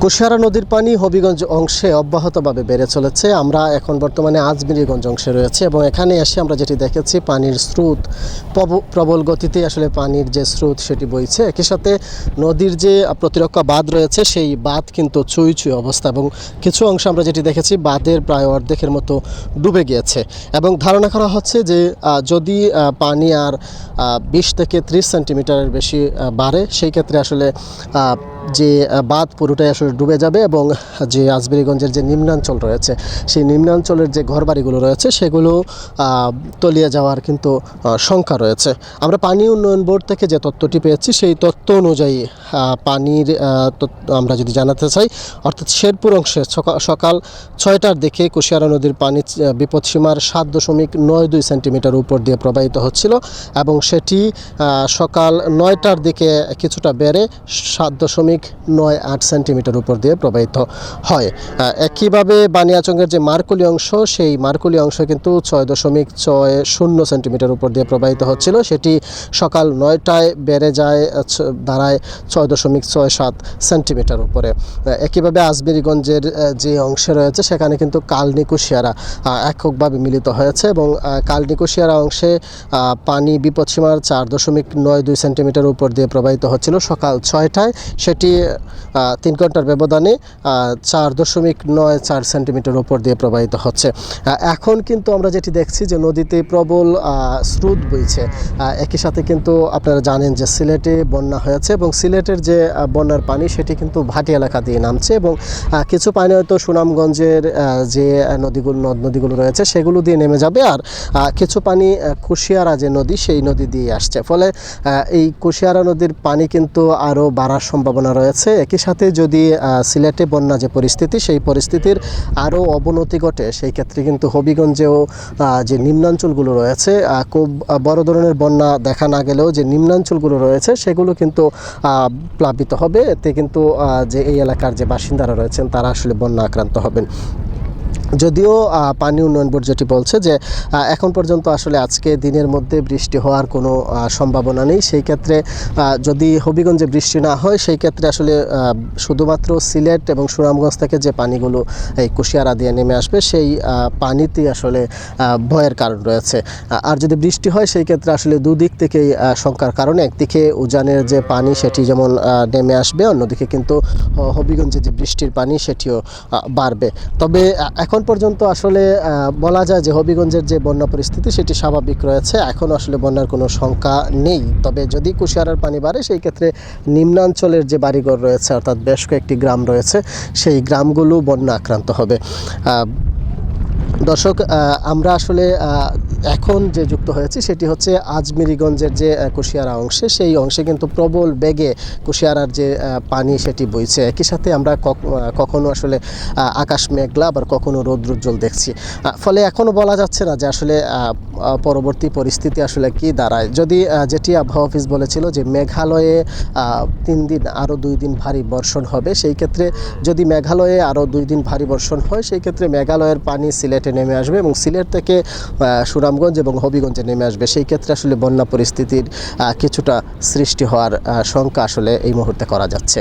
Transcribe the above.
কুশিয়ারা নদীর পানি হবিগঞ্জ অংশে অব্যাহতভাবে বেড়ে চলেছে। আমরা এখন বর্তমানে আজমিরিগঞ্জ অংশে রয়েছে এবং এখানে এসে আমরা যেটি দেখেছি, পানির স্রোত প্রব- প্রবল গতিতে আসলে পানির যে স্রোত সেটি বইছে। একই সাথে নদীর যে প্রতিরক্ষা বাঁধ রয়েছে, সেই বাঁধ কিন্তু চুই চুই অবস্থা এবং কিছু অংশ আমরা যেটি দেখেছি, বাঁধের প্রায় অর্ধেকের মতো ডুবে গিয়েছে। এবং ধারণা করা হচ্ছে যে যদি পানি আর বিশ থেকে ত্রিশ সেন্টিমিটারের বেশি বাড়ে, সেই ক্ষেত্রে আসলে যে বাঁধ পুরোটাই আসলে ডুবে যাবে এবং যে আজবিরিগঞ্জের যে নিম্নাঞ্চল রয়েছে, সেই নিম্নাঞ্চলের যে ঘরবাড়িগুলো রয়েছে, সেগুলো তলিয়ে যাওয়ার কিন্তু সংখ্যা রয়েছে। আমরা পানি উন্নয়ন বোর্ড থেকে যে তথ্যটি পেয়েছি, সেই তথ্য অনুযায়ী পানির আমরা যদি জানাতে চাই, অর্থাৎ শেরপুর অংশে সকাল ছয়টার দিকে কুশিয়ারা নদীর পানি বিপদসীমার সাত দশমিক নয় দুই সেন্টিমিটার উপর দিয়ে প্রবাহিত হচ্ছিল এবং সেটি সকাল নয়টার দিকে কিছুটা বেড়ে সাত দশমিক নয় আট সেন্টিমিটার উপর দিয়ে প্রবাহিত হয়। একইভাবে বানিয়াচঙ্গের যে মার্কুলি অংশ, সেই মার্কুলি অংশ কিন্তু ছয় দশমিক ছয় শূন্য সেন্টিমিটার উপর দিয়ে প্রবাহিত হচ্ছিল। সেটি সকাল নয়টায় বেড়ে যায় দাঁড়ায় ছয় দশমিক ছয় সাত সেন্টিমিটার উপরে। একইভাবে আজমেরিগঞ্জের যে অংশে রয়েছে সেখানে কিন্তু কালনিকুশিয়ারা এককভাবে মিলিত হয়েছে এবং আহ, কালনি কুশিয়ারা অংশে পানি বিপদসীমার চার দশমিক নয় দুই সেন্টিমিটার উপর দিয়ে প্রবাহিত হচ্ছিল সকাল ছয়টায়। সেটি তিন ঘণ্টার ব্যবধানে চার দশমিক নয় চার সেন্টিমিটার উপর দিয়ে প্রবাহিত হচ্ছে। এখন কিন্তু আমরা যেটি দেখছি যে নদীতে প্রবল স্রোত বইছে। একই সাথে কিন্তু আপনারা জানেন যে সিলেটে বন্যা হয়েছে এবং সিলেটের যে বন্যার পানি সেটি কিন্তু ভাটি এলাকা দিয়ে নামছে এবং কিছু পানি হয়তো সুনামগঞ্জের যে, নদীগুলো, নদ নদীগুলো রয়েছে সেগুলো দিয়ে নেমে যাবে আর কিছু পানি কুশিয়ারা যে নদী সেই নদী দিয়ে আসছে। ফলে এই কুশিয়ারা নদীর পানি কিন্তু আরও বাড়ার সম্ভাবনা রয়েছে। একই সাথে যদি সিলেটে বন্যা যে পরিস্থিতি সেই পরিস্থিতির আরও অবনতি ঘটে সেই ক্ষেত্রে কিন্তু হবিগঞ্জেও যে নিম্নাঞ্চলগুলো রয়েছে খুব বড় ধরনের বন্যা দেখা না গেলেও যে নিম্নাঞ্চলগুলো রয়েছে সেগুলো কিন্তু প্লাবিত হবে। এতে কিন্তু যে এই এলাকার যে বাসিন্দারা রয়েছেন, তারা আসলে বন্যা আক্রান্ত হবেন। যদিও পানি উন্নয়ন বোর্ড যেটি বলছে যে এখন পর্যন্ত আসলে আজকে দিনের মধ্যে বৃষ্টি হওয়ার কোনো সম্ভাবনা নেই। সেই ক্ষেত্রে যদি হবিগঞ্জে বৃষ্টি না হয়, সেই ক্ষেত্রে আসলে শুধুমাত্র সিলেট এবং সুনামগঞ্জ থেকে যে পানিগুলো এই কুশিয়ারা দিয়ে নেমে আসবে, সেই পানিতেই আসলে ভয়ের কারণ রয়েছে। আর যদি বৃষ্টি হয়, সেই ক্ষেত্রে আসলে দুদিক থেকেই শঙ্কার কারণে। একদিকে উজানের যে পানি, সেটি যেমন নেমে আসবে, অন্যদিকে কিন্তু হবিগঞ্জে যে বৃষ্টির পানি, সেটিও বাড়বে। তবে এখন পর্যন্ত আসলে বলা যায় যে হবিগঞ্জের যে বন্যা পরিস্থিতি সেটি স্বাভাবিক রয়েছে। এখন আসলে বন্যার কোনো শঙ্কা নেই। তবে যদি কুশিয়ারার পানি বাড়ে, সেই ক্ষেত্রে নিম্নাঞ্চলের যে বাড়িঘর রয়েছে, অর্থাৎ বেশ কয়েকটি গ্রাম রয়েছে, সেই গ্রামগুলো বন্যা আক্রান্ত হবে। দর্শক আমরা আসলে এখন যে যুক্ত হয়েছে সেটি হচ্ছে আজমিরিগঞ্জের যে কুশিয়ারা অংশে। সেই অংশে কিন্তু প্রবল বেগে কুশিয়ারার যে পানি সেটি বইছে। একই সাথে আমরা কখনো আসলে আকাশ মেঘলা আবার কখনো রৌদ্রোজ্জ্বল দেখছি। ফলে এখনও বলা যাচ্ছে না যে আসলে পরবর্তী পরিস্থিতি আসলে কি দাঁড়ায়? যদি যেটি আবহাওয়া অফিস বলেছিল যে মেঘালয়ে তিন দিন আরও দুই দিন ভারী বর্ষণ হবে, সেই ক্ষেত্রে যদি মেঘালয়ে আরও দুই দিন ভারী বর্ষণ হয়, সেই ক্ষেত্রে মেঘালয়ের পানি সিলেটে নেমে আসবে এবং সিলেট থেকে সুনামগঞ্জ এবং হবিগঞ্জে নেমে আসবে। সেই ক্ষেত্রে আসলে বন্যা পরিস্থিতির কিছুটা সৃষ্টি হওয়ার শঙ্কা আসলে এই মুহূর্তে করা যাচ্ছে।